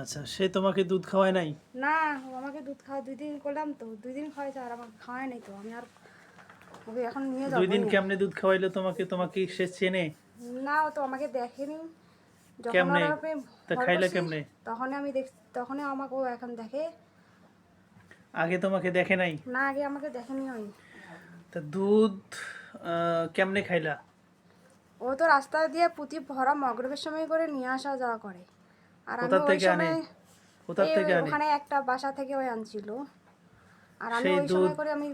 আচ্ছা সে তোমাকে দুধ খাওয়ায় নাই? না ও আমাকে দুধ খাওয়া দুই দিন করলাম তো দুই দিন খাওয়াইছে আর আমাকে খাওয়ায় নাই তো আমি আর ওকে এখন নিয়ে যাব দুই দিন কেমনে দুধ খাওয়াইলো তোমাকে? তোমাকে সে চেনে? না ও তো আমাকে দেখেনি। যখন কেমনে? ওর আমি তা খাইলা কেমনে? তখন আমি দেখ তখন আমাকে ও এখন দেখে। আগে তোমাকে দেখে নাই? না আগে আমাকে দেখেনি ওই। তা দুধ আহ, কেমনে খাইলা? ও তো রাস্তা দিয়ে পুঁতি ভরা মগরবের সময় করে নিয়ে আসা যাওয়া করে। আর আমি ওই সময় কোথার থেকে আনে? ওখানে একটা বাসা থেকে ওই আনছিল। আর আমি ওই সময় করে আমি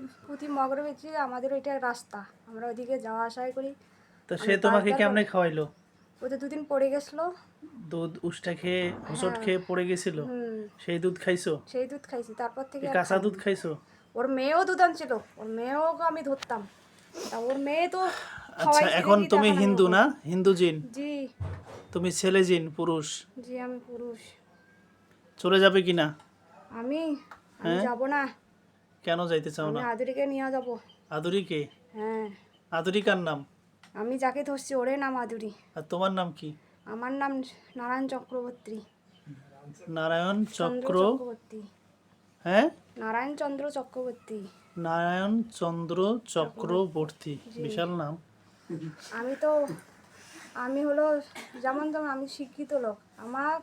মগরবে যে আমাদের ওইটা রাস্তা। আমরা ওইদিকে যাওয়া আসাই করি। তো সে তোমাকে কেমনে খাওয়াইলো? ও তো দুদিন পড়ে গেছিল। দুধ উষ্টা খেয়ে হোসট খেয়ে পড়ে গেছিল? সেই দুধ খাইছো? সেই দুধ খাইছি। তারপর থেকে কাঁচা দুধ খাইছো? ওর মেয়েও দুধ আনছিল। ওর মেয়েও আমি ধরতাম। তা ওর মেয়ে তো আচ্ছা এখন তুমি হিন্দু না? হিন্দু জিন? জি। তুমি ছেলে জিন পুরুষ। জি আমি পুরুষ। চলে যাবে কি না? আমি? আমি হ্যাঁ? যাব না। কেন যাইতে চাও না? আদুরিকে নিয়ে যাব। আদুরিকে? হ্যাঁ। আদুরিকার নাম? আমি যাকে ধরছি ওরে নাম আদুরি। আর তোমার নাম কি? আমার নাম নারায়ণ চক্রবর্তী। নারায়ণ চক্র? চক্রবর্তী। হ্যাঁ? নারায়ণ চন্দ্র চক্রবর্তী। নারায়ণ চন্দ্র চক্রবর্তী। বিশাল নাম। আমি তো আমি হলো যেমন তেমন আমি শিক্ষিত লোক। আমার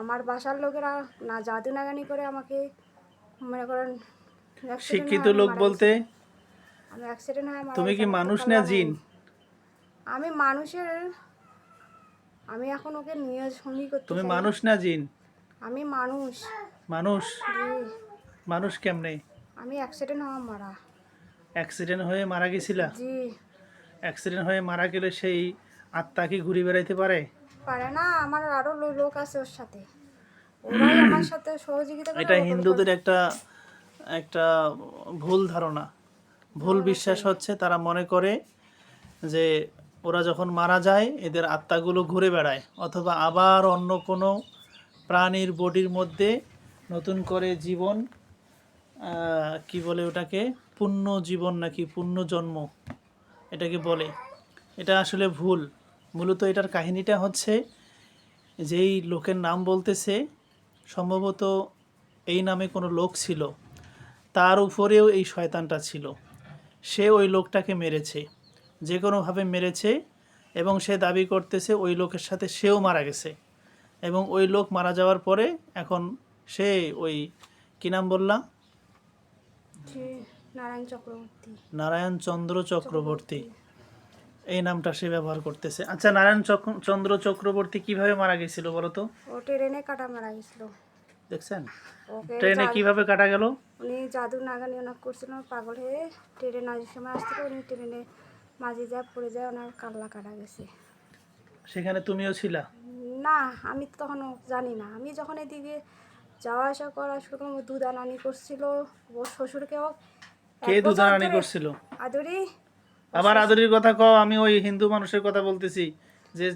আমার বাসার লোকেরা না জাদু নাগানি করে আমাকে মনে করেন শিক্ষিত লোক বলতে আমি অ্যাক্সিডেন্ট হয় তুমি কি মানুষ না জিন? আমি মানুষের আমি এখন ওকে নিয়ে সঙ্গী করতে তুমি মানুষ না জিন? আমি মানুষ। মানুষ? মানুষ কেমনে? আমি অ্যাক্সিডেন্ট হওয়া মারা। অ্যাক্সিডেন্ট হয়ে মারা গেছিলা? জি। অ্যাক্সিডেন্ট হয়ে মারা গেলে সেই আত্মা কি ঘুরে বেড়াইতে পারে? পারে না আমার আরও লোক আছে ওর সাথে। ওরাই আমার সাথে সহযোগিতা করে এটা হিন্দুদের একটা একটা ভুল ধারণা। ভুল বিশ্বাস হচ্ছে। তারা মনে করে যে ওরা যখন মারা যায় এদের আত্মাগুলো ঘুরে বেড়ায়। অথবা আবার অন্য কোনো প্রাণীর বডির মধ্যে নতুন করে জীবন কি বলে ওটাকে? পূর্ণ জীবন নাকি পূর্ণ জন্ম এটাকে বলে। এটা আসলে ভুল। মূলত এটার কাহিনীটা হচ্ছে যেই লোকের নাম বলতেছে সম্ভবত এই নামে কোনো লোক ছিল। তার উপরেও এই শয়তানটা ছিল। সে ওই লোকটাকে মেরেছে। যে কোনোভাবে মেরেছে এবং সে দাবি করতেছে ওই লোকের সাথে সেও মারা গেছে। এবং ওই লোক মারা যাওয়ার পরে এখন সে ওই কী নাম বললাম? নারায়ণ চক্রবর্তী। নারায়ণ চন্দ্র চক্রবর্তী। এই নামটা সে ব্যবহার করতেছে। আচ্ছা নারায়ণ চন্দ্র চক্রবর্তী কীভাবে মারা গেছিল বলো তো? ও ট্রেনে কাটা মারা গেছিল। দেখছেন? ট্রেনে কীভাবে কাটা গেল? উনি জাদু নাগানি ওনার করছিল পাগল হয়ে ট্রেনে নাজির সময় আসছিল উনি ট্রেনে মাঝে যায় পড়ে যায় ওনার কাল্লা কাটা গেছে। সেখানে তুমিও ছিলা? না আমি তো তখন জানি না। আমি যখন এদিকে যাওয়া আসা করা শুরু করলাম দুধ আনানি করছিল ওর শ্বশুরকেও কে দুধারানি ধরে- করছিল? আদুরি আবার আদরির কথা কও আমি ওই হিন্দু মানুষের কথা বলতেছি যে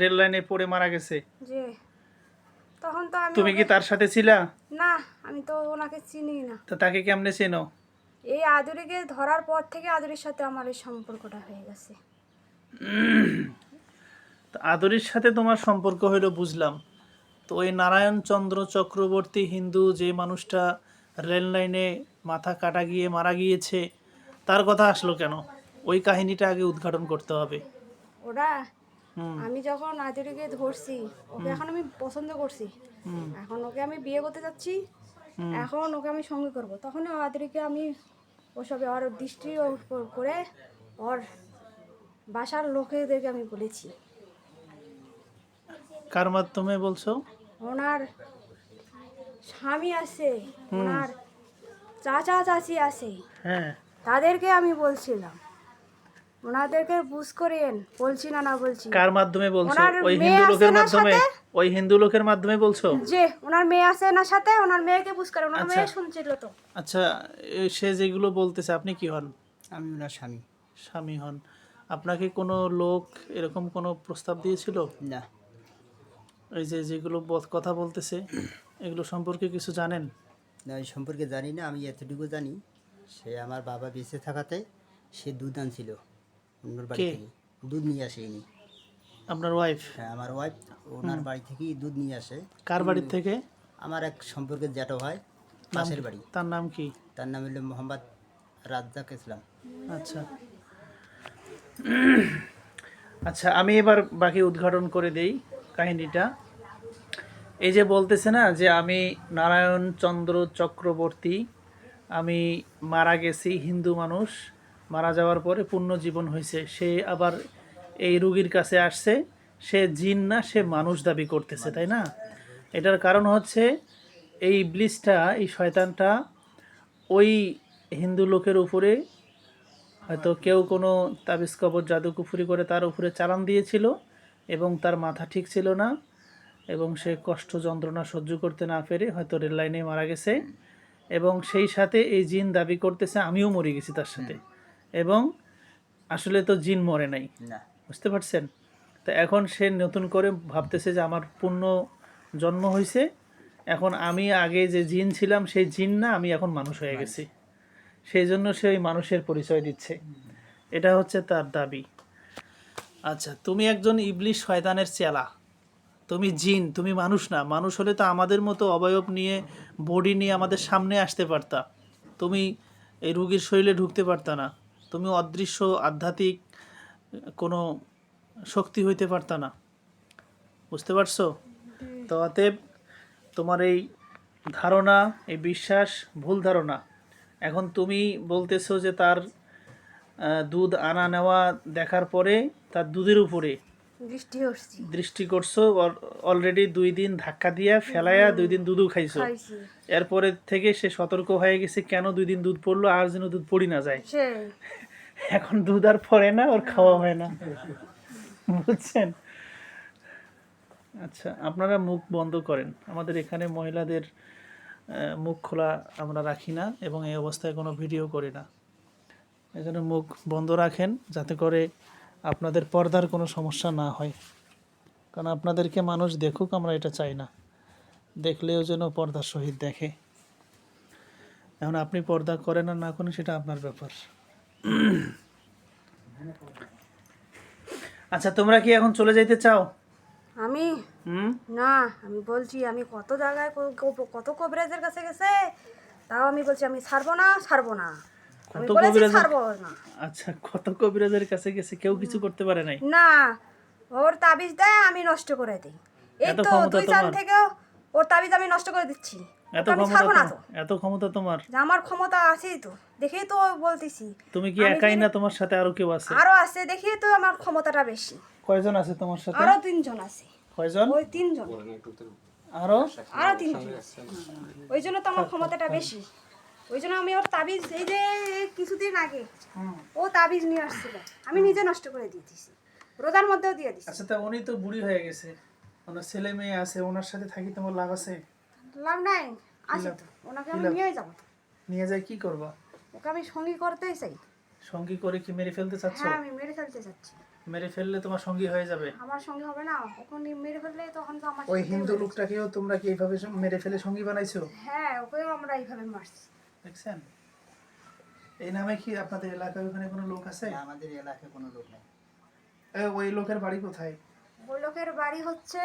রেল লাইনে পড়ে মারা গেছে। যে তখন তো আমি তুমি কি তার সাথে ছিলা? না আমি তো ওনাকে চিনি না। তো তাকে কেমনে চেনো? এই আদুরিকে ধরার পর থেকে আদুরির সাথে আমার এই সম্পর্কটা হয়ে গেছে। তো আদরির সাথে তোমার সম্পর্ক হলো বুঝলাম। তো ওই নারায়ণ চন্দ্র চক্রবর্তী হিন্দু যে মানুষটা রেল লাইনে মাথা কাটা গিয়ে মারা গিয়েছে তার কথা আসলো কেন? ওই কাহিনীটা আগে উদ্ঘাটন করতে হবে। ওরা আমি যখন আদুরিকে ধরছি ওকে এখন আমি পছন্দ করছি। হুম। এখন ওকে আমি বিয়ে করতে যাচ্ছি এখন ওকে আমি সঙ্গে করব। তখন আদুরিকে আমি ওসবে ওর দৃষ্টি করে ওর বাসার লোকেদেরকে আমি বলেছি। কার মাধ্যমে বলছো? ওনার স্বামী আছে ওনার চাচা চাচি আছে হ্যাঁ। তাদেরকে আমি বলছিলাম। ওনাদেরকে বুঝ করেন বলছি না না বলছি। কার মাধ্যমে বলছো? ওই হিন্দু লোকের মাধ্যমে? ওই হিন্দু লোকের মাধ্যমে বলছো? যে ওনার মেয়ে আছে না সাথে? ওনার মেয়েকে বুঝ করে ওনার আচ্ছা। মেয়ে শুনছিল তো আচ্ছা সে যেগুলো বলতেছে আপনি কি হন? আমি ওনার স্বামী। স্বামী হন। আপনাকে কোনো লোক এরকম কোনো প্রস্তাব দিয়েছিল? না। এই যে যেগুলো কথা বলতেছে এগুলো সম্পর্কে কিছু জানেন? না এই সম্পর্কে জানি না আমি এতটুকু জানি সে আমার বাবা বেঁচে থাকাতে সে দুধ আনছিল। অন্যর বাড়ি? থেকে। দুধ নিয়ে আসেনি আপনার ওয়াইফ হ্যাঁ আমার ওয়াইফ ওনার বাড়ি থেকেই দুধ নিয়ে আসে। কার বাড়ির থেকে? আমার এক সম্পর্কের জ্যাঠো ভাই পাশের বাড়ি। তার নাম কি? তার নাম হলো মোহাম্মদ রাজ্জাক ইসলাম। আচ্ছা। আচ্ছা আমি এবার বাকি উদ্ঘাটন করে দেই কাহিনীটা। এই যে বলতেছে না যে আমি নারায়ণ চন্দ্র চক্রবর্তী আমি মারা গেছি হিন্দু মানুষ মারা যাওয়ার পরে পূর্ণ জীবন হয়েছে। সে আবার এই রুগীর কাছে আসছে। সে জিন না, সে মানুষ দাবি করতেছে, তাই না? এটার কারণ হচ্ছে এই ব্লিচটা, এই শয়তানটা ওই হিন্দু লোকের উপরে হয়তো কেউ কোনো তাবিজ, কবর, জাদু, কুফুরি করে তার উপরে চালান দিয়েছিল এবং তার মাথা ঠিক ছিল না এবং সে কষ্ট, যন্ত্রণা সহ্য করতে না পেরে হয়তো রেল লাইনে মারা গেছে এবং সেই সাথে এই জিন দাবি করতেছে, আমিও মরে গেছি তার সাথে। এবং আসলে তো জিন মরে নাই। না। বুঝতে পারছেন? তো এখন সে নতুন করে ভাবতেছে যে আমার পূর্ণ জন্ম হয়েছে এখন আমি আগে যে জিন ছিলাম সেই জিন না আমি এখন মানুষ হয়ে গেছি। সেই জন্য সে ওই মানুষের পরিচয় দিচ্ছে। এটা হচ্ছে তার দাবি। আচ্ছা তুমি একজন ইবলিশ শয়তানের চেলা। তুমি জিন তুমি মানুষ না। মানুষ হলে তো আমাদের মতো অবয়ব নিয়ে বডি নিয়ে আমাদের সামনে আসতে পারতা। তুমি এই রুগীর শরীরে ঢুকতে পারতা না। তুমি অদৃশ্য আধ্যাত্মিক কোনো শক্তি হইতে পারত না। বুঝতে পারছ? তো অতএব তোমার এই ধারণা এই বিশ্বাস ভুল ধারণা। এখন তুমি বলতেছো যে তার দুধ আনা নেওয়া দেখার পরে তার দুধের উপরে দৃষ্টি করছ। অলরেডি দুই দিন ধাক্কা দিয়া ফেলাইয়া দুই দিন দুধও খাইছো। এরপরে থেকে সে সতর্ক হয়ে গেছে কেন দুই দিন দুধ পড়ল আর যেন দুধ পড়ি না যায়। এখন দুধ আর পরে না, ওর খাওয়া হয় না। বুঝছেন? আচ্ছা আপনারা মুখ বন্ধ করেন। আমাদের এখানে মহিলাদের মুখ খোলা আমরা রাখি না এবং এই অবস্থায় কোনো ভিডিও করি না। এখানে মুখ বন্ধ রাখেন যাতে করে আপনাদের পর্দার কোনো সমস্যা না হয়। কারণ আপনাদেরকে মানুষ দেখুক, আমরা এটা চাই না। দেখলেও যেন পর্দার সহিত দেখে। এখন আপনি পর্দা করেন আর না করেন, সেটা আপনার ব্যাপার। আচ্ছা তোমরা কি এখন চলে যাইতে চাও? আমি? না আমি বলছি আমি কত জায়গায় কত কবিরাজের কাছে গেছে তাও আমি বলছি আমি ছাড়বো না ছাড়বো না। কত কবিরাজের- না। আচ্ছা কত কবিরাজের কাছে গেছে কেউ কিছু করতে পারে নাই? না ওর তাবিজ দেয় আমি নষ্ট করে দিই। এই তো দুই তোমার? থেকেও ওর তাবিজ আমি নষ্ট করে দিচ্ছি। এত ক্ষমতা এত ক্ষমতা তোমার। আমার ক্ষমতা আছেই তো দেখেই তো বলতেছি। তুমি কি একাই না তোমার সাথে আরও কেউ আছে? আরও আছে দেখি তো আমার ক্ষমতাটা বেশি। কয়জন আছে তোমার সাথে? আরও তিনজন আছে। কয়জন? ওই তিনজন। আরও? আরও তিনজন। আছে ওই জন্য তো আমার ক্ষমতাটা বেশি। ওই জন্য আমি ওর তাবিজ এই যে কিছুদিন আগে ও তাবিজ নিয়ে আসছিল। আমি নিজে নষ্ট করে দিয়েছি রোজার মধ্যেও দিয়ে দিছি। আচ্ছা তা উনি তো বুড়ি হয়ে গেছে। ওনার ছেলে মেয়ে আছে ওনার সাথে থাকি তোমার লাভ আছে? লাভ নাই আছে তো। ওনাকে আমি নিয়ে যাব। নিয়ে যাই কি করবা? ওকে আমি সঙ্গী করতেই চাই। সঙ্গী করে কি মেরে ফেলতে চাচ্ছ? হ্যাঁ আমি মেরে ফেলতে চাচ্ছি। মেরে ফেললে তোমার সঙ্গী হয়ে যাবে। আমার সঙ্গে হবে না ওকে মেরে ফেললে তখন তো আমার ওই হিন্দু লোকটাকেও তোমরা কি এইভাবে মেরে ফেলে সঙ্গী বানাইছো? হ্যাঁ ওকেও আমরা এইভাবে মারছি। দেখছেন? এই নামে কি আপনাদের এলাকায় ওখানে কোনো লোক আছে? আমাদের এলাকায় কোনো লোক নেই। ওই লোকের বাড়ি কোথায়? ওই লোকের বাড়ি হচ্ছে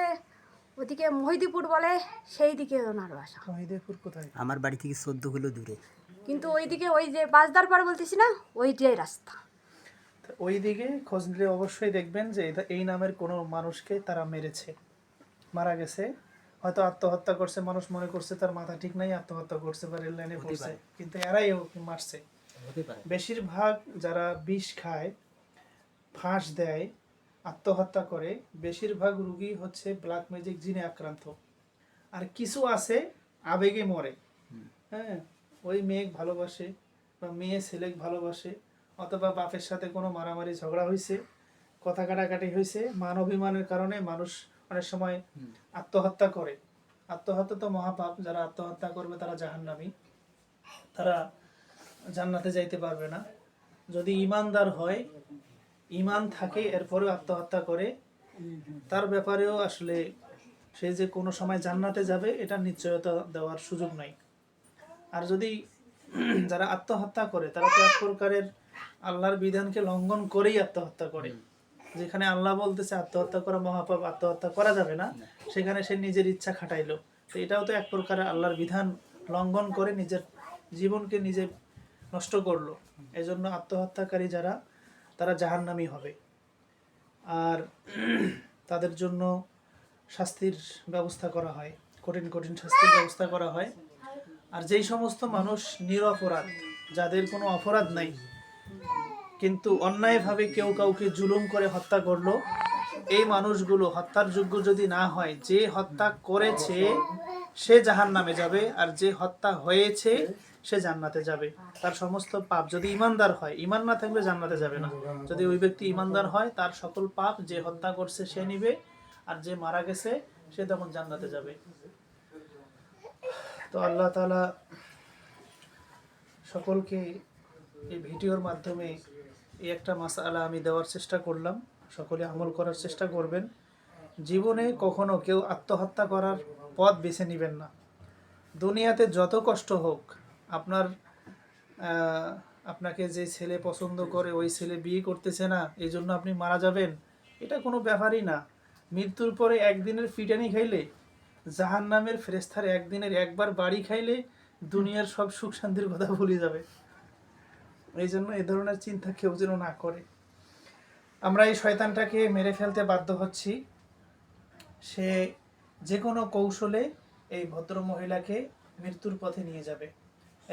ওদিকে মহিদিপুর বলে সেই দিকে ওনার বাসা। মহিদেপুর কোথায়? আমার বাড়ি থেকে চোদ্দ কিলো দূরে। কিন্তু ওইদিকে ওই যে বাজদার পাড় বলতেছি না ওইটাই রাস্তা। তো ওই দিকে খোঁজ নিলে অবশ্যই দেখবেন যে এটা এই নামের কোনো মানুষকে তারা মেরেছে। মারা গেছে। হয়তো আত্মহত্যা করছে মানুষ মনে করছে তার মাথা ঠিক নাই আত্মহত্যা করছে বা রেল লাইনে পড়ছে। কিন্তু এরাই ওকে মারছে। বেশিরভাগ যারা বিষ খায় ফাঁস দেয় আত্মহত্যা করে বেশিরভাগ রুগী হচ্ছে ব্ল্যাক ম্যাজিক জিনে আক্রান্ত। আর কিছু আছে আবেগে মরে। হ্যাঁ ওই মেয়ে ভালোবাসে বা মেয়ে ছেলে ভালোবাসে অথবা বাপের সাথে কোনো মারামারি ঝগড়া হয়েছে কথা কাটাকাটি হয়েছে মান অভিমানের কারণে মানুষ অনেক সময় আত্মহত্যা করে। আত্মহত্যা তো মহাপাপ যারা আত্মহত্যা করবে তারা জাহান্নামী। তারা জান্নাতে যাইতে পারবে না। যদি ইমানদার হয় ইমান থাকে এরপরেও আত্মহত্যা করে। তার ব্যাপারেও আসলে সে যে কোনো সময় জান্নাতে যাবে এটা নিশ্চয়তা দেওয়ার সুযোগ নাই। আর যদি যারা আত্মহত্যা করে তারা তো এক প্রকারের আল্লাহর বিধানকে লঙ্ঘন করেই আত্মহত্যা করে। যেখানে আল্লাহ বলতেছে আত্মহত্যা করা মহাপাপ আত্মহত্যা করা যাবে না। সেখানে সে নিজের ইচ্ছা খাটাইলো। তো এটাও তো এক প্রকারের আল্লাহর বিধান লঙ্ঘন করে নিজের জীবনকে নিজে নষ্ট করল। এই জন্য আত্মহত্যাকারী যারা তারা জাহান্নামী হবে। আর তাদের জন্য শাস্তির ব্যবস্থা করা হয়, কঠিন কঠিন শাস্তির ব্যবস্থা করা হয়। আর যেই সমস্ত মানুষ নিরপরাধ, যাদের কোনো অপরাধ নাই, কিন্তু অন্যায়ভাবে কেউ কাউকে জুলুম করে হত্যা করল, এই মানুষগুলো হত্যার যোগ্য যদি না হয়, যে হত্যা করেছে সে জাহান নামে যাবে, আর যে হত্যা হয়েছে সে জান্নাতে যাবে। তার সমস্ত পাপ যদি ইমানদার হয়, ইমান না থাকলে জান্নাতে যাবে না। যদি ওই ব্যক্তি ইমানদার হয়, তার সকল পাপ যে হত্যা করছে সে নিবে, আর যে মারা গেছে, সে তখন জান্নাতে যাবে। তো আল্লাহ তাআলা সকলকে এই ভিডিওর মাধ্যমে এই একটা মাসালা আমি দেওয়ার চেষ্টা করলাম। সকলে আমল করার চেষ্টা করবেন। জীবনে কখনো কেউ আত্মহত্যা করার পথ বেছে নেবেন না। দুনিয়াতে যত কষ্ট হোক আপনার আপনাকে যে ছেলে পছন্দ করে ওই ছেলে বিয়ে করতেছে না এই জন্য আপনি মারা যাবেন এটা কোনো ব্যাপারই না। মৃত্যুর পরে একদিনের ফিটানি খাইলে জাহান নামের ফেরেস্তার একদিনের একবার বাড়ি খাইলে দুনিয়ার সব সুখ শান্তির কথা ভুলে যাবে। এই জন্য এ ধরনের চিন্তা কেউ যেন না করে। আমরা এই শয়তানটাকে মেরে ফেলতে বাধ্য হচ্ছি। সে যে কোনো কৌশলে এই ভদ্র মহিলাকে মৃত্যুর পথে নিয়ে যাবে।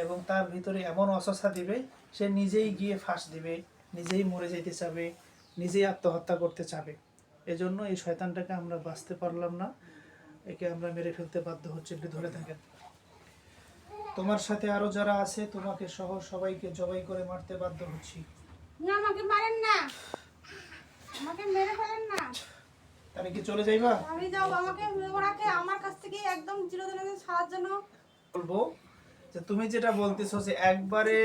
এবং তার ভিতরে এমন অসস্থা দিবে সে নিজেই গিয়ে ফাঁস দিবে নিজেই মরে যেতে চাবে নিজেই আত্মহত্যা করতে চাবে। এজন্য এই শয়তানটাকে আমরা বাঁচতে পারলাম না। একে আমরা মেরে ফেলতে বাধ্য হচ্ছে একটু ধরে থাকেন। তোমার সাথে আরও যারা আছে তোমাকে সহ সবাইকে জবাই করে মারতে বাধ্য হচ্ছি। না আমাকে মারেন না। আমাকে মেরে ফেলেন না। তাহলে কি চলে যাইবা? আমি যাও আমাকে ওনাকে আমার কাছ থেকে একদম চিরদিনের ছাড়ার জন্য। বলব যে তুমি যেটা বলতেছো যে একবারে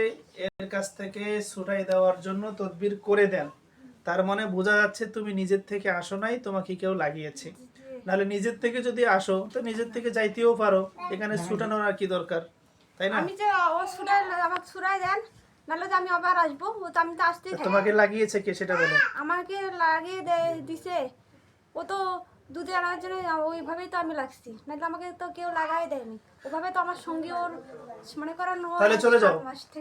এর কাছ থেকে ছুটাই দেওয়ার জন্য তদবির করে দেন তার মানে বোঝা যাচ্ছে তুমি নিজের থেকে আসো নাই তোমাকে কেউ লাগিয়েছে। নাহলে নিজের থেকে যদি আসো তো নিজের থেকে যাইতেও পারো এখানে ছুটানোর আর কি দরকার তাই না? আমি যে ও ছুটাই আমাকে ছুটাই দেন নাহলে আমি আবার আসব ও তো আমি তো আসতেই থাকি তোমাকে লাগিয়েছে কে সেটা বলো? আমাকে লাগিয়ে দিছে। ও তো দুধে আনার জন্য ওইভাবেই তো আমি লাগছি। নাহলে আমাকে তো কেউ লাগাই দেয়নি। ওভাবে তো আমার সঙ্গে ওর মনে করেন তাহলে চলে যাও।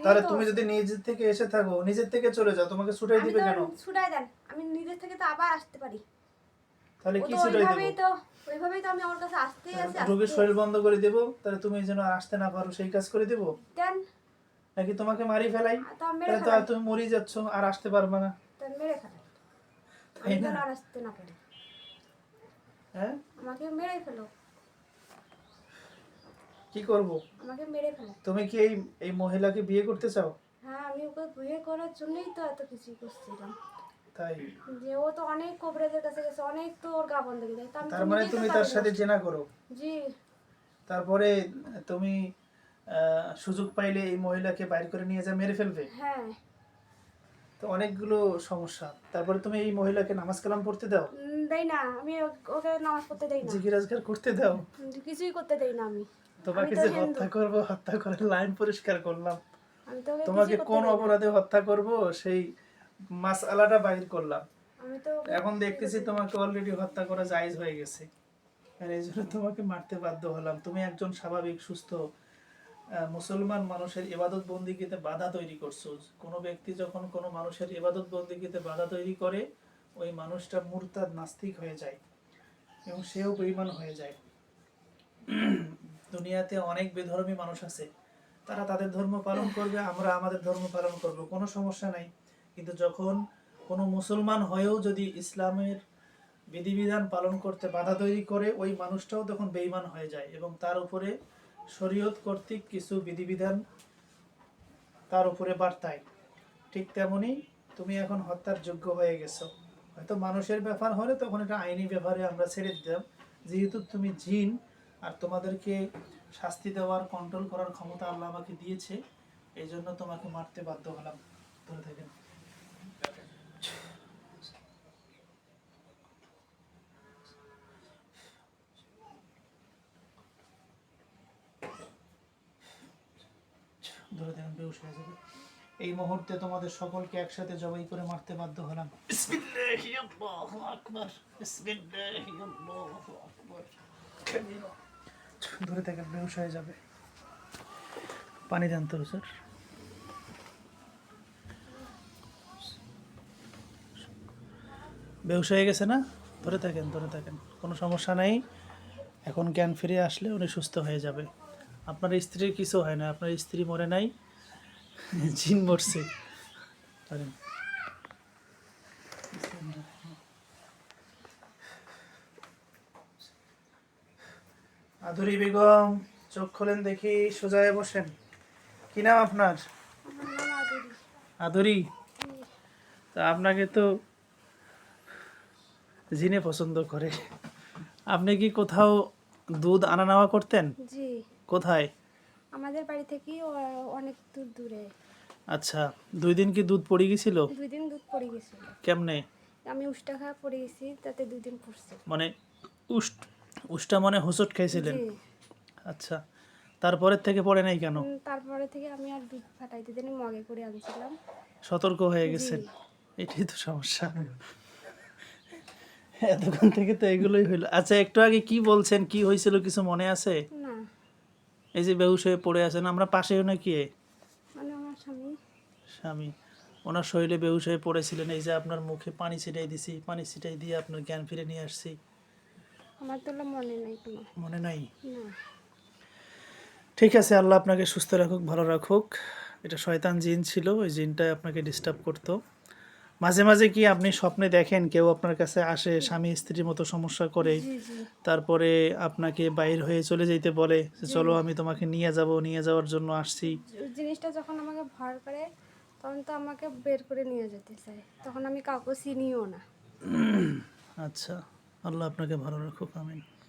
তাহলে তুমি যদি নিজের থেকে এসে থাকো নিজের থেকে চলে যাও তোমাকে ছুটাই দিবে কেন? ছুটাই দেন। আমি নিজের থেকে তো আবার আসতে পারি। তাহলে কি ছুটাই দেবো? তো ওইভাবেই তো আমি ওর কাছে আসতেই আছি রোগীর শরীর বন্ধ করে দেবো। তাহলে তুমি যেন আর আসতে না পারো সেই কাজ করে দেবো? দেন। নাকি তোমাকে মারি ফেলাই? তাহলে তো তুমি মরি যাচ্ছ আর আসতে পারবে না। মেরে ফেলাই। তাই না? আর আসতে না পারি। হ্যাঁ? আমাকে মেরে ফেলো। কি করব? আমাকে মেরে ফেলো। তুমি কি এই এই মহিলাকে বিয়ে করতে চাও? হ্যাঁ আমি ওকে বিয়ে করার জন্যই তো এত কিছু করছিলাম। তাই? যে ও তো অনেক কবরেজের কাছে গেছে অনেক তো ওর গা বন্ধ তো তার মানে তুমি তার সাথে জেনা করো? জি। তারপরে তুমি সুযোগ পাইলে এই মহিলাকে বাইর করে নিয়ে যা মেরে ফেলবে? হ্যাঁ। তো অনেকগুলো সমস্যা। তারপরে তুমি এই মহিলাকে নামাজ কালাম পড়তে দাও? দেই না আমি ওকে নামাজ পড়তে দেই না। জিজ্ঞাসা করতে দাও? কিছুই করতে দেই না আমি। তোমাকে যে হত্যা করব হত্যা করার লাইন পরিষ্কার করলাম। তোমাকে কোন অপরাধে হত্যা করব সেই মাসআলাটা বাইর করলাম। এখন দেখতেছি তোমাকে অলরেডি হত্যা করা জায়েজ হয়ে গেছে। আর এই জন্য তোমাকে মারতে বাধ্য হলাম। তুমি একজন স্বাভাবিক সুস্থ মুসলমান মানুষের ইবাদত বন্দিগিতে বাধা তৈরি করছ। কোনো ব্যক্তি যখন কোনো মানুষের ইবাদত বন্দিগিতে বাধা তৈরি করে ওই মানুষটা মুরতাদ নাস্তিক হয়ে যায় এবং সেও বেঈমান হয়ে যায়। দুনিয়াতে অনেক বেধর্মী মানুষ আছে। তারা তাদের ধর্ম পালন করবে, আমরা আমাদের ধর্ম পালন করব, কোনো সমস্যা নাই। কিন্তু যখন কোনো মুসলমান হয়েও যদি ইসলামের বিধিবিধান পালন করতে বাধা তৈরি করে, ওই মানুষটাও তখন বেঈমান হয়ে যায় এবং তার উপরে শরীয়ত কর্তৃক কিছু বিধিবিধান তার উপরে বার্তায়। ঠিক তেমনি তুমি এখন হত্যার যোগ্য হয়ে গেছো। হয়তো মানুষের ব্যাপার হলে তখন এটা আইনি ব্যাপারে আমরা ছেড়ে দিতাম। যেহেতু তুমি জিন, আর তোমাদেরকে শাস্তি দেওয়ার কন্ট্রোল করার ক্ষমতা আল্লাহ আমাকে দিয়েছে, এই জন্য তোমাকে মারতে বাধ্য হলাম। ধরে থাকেন। ধরে থাকেন বেউস হয়ে যাবে। এই মুহূর্তে তোমাদের সকলকে একসাথে জবাই করে মারতে বাধ্য হলাম। ধরে থাকেন বেহুশ হয়ে যাবে। পানি দেন তো স্যার। বেহুশ হয়ে গেছে না? ধরে থাকেন ধরে থাকেন। কোনো সমস্যা নেই। এখন জ্ঞান ফিরে আসলে উনি সুস্থ হয়ে যাবে। আপনার স্ত্রীর কিছু হয় না আপনার স্ত্রী মরে নাই। জিন মরছে। আধুরী বেগম চোখ খোলেন দেখি সোজায় বসেন। কি নাম আপনার? আদুরি। আদুরি? তা আপনাকে তো জিনে পছন্দ করে। আপনি কি কোথাও দুধ আনা নেওয়া করতেন? কোথায়? আমাদের বাড়ি থেকে অনেক দূর দূরে। আচ্ছা দুই দিন কি দুধ পড়ে গেছিল? দুই দিন দুধ পড়ে গেছিল। কেমনে? আমি উষ্টা খাওয়া পড়ে গেছি তাতে দুই দিন পড়ছে। মানে উষ্ট উষ্টা মানে হোঁচট খাইছিলেন? আচ্ছা তারপরের থেকে পড়ে নাই কেন? তারপরে থেকে আমি আর দুধ ফাটাইতে দিন মগে করে আনছিলাম। সতর্ক হয়ে গেছেন? এটাই তো সমস্যা। এতক্ষণ থেকে তো এগুলোই হইল। আচ্ছা একটু আগে কি বলছেন? কি হয়েছিল কিছু মনে আছে? এই যে বেহুশ হয়ে পড়ে আছেন আমরা পাশেও নাকি মানে আমার স্বামী। স্বামী। ওনার শরীরে বেহুশ হয়ে পড়েছিলেন এই যে আপনার মুখে পানি ছিটাই দিছি পানি ছিটাই দিয়ে আপনার জ্ঞান ফিরে নিয়ে আসছি। আমার তো মনে নাই মনে নাই? ঠিক আছে আল্লাহ আপনাকে সুস্থ রাখুক ভালো রাখুক। এটা শয়তান জিন ছিল ওই জিনটা আপনাকে ডিস্টার্ব করতো। মাঝে মাঝে কি আপনি স্বপ্নে দেখেন কেউ আপনার কাছে আসে স্বামী স্ত্রীর মতো সমস্যা করে তারপরে আপনাকে বাইর হয়ে চলে যেতে বলে চলো আমি তোমাকে নিয়ে যাব নিয়ে যাওয়ার জন্য আসছি। ওই জিনিসটা যখন আমাকে ভর করে তখন তো আমাকে বের করে নিয়ে যেতে চাই তখন আমি কাউকে চিনিও না। আচ্ছা আল্লাহ আপনাকে ভালো রাখুক আমিন।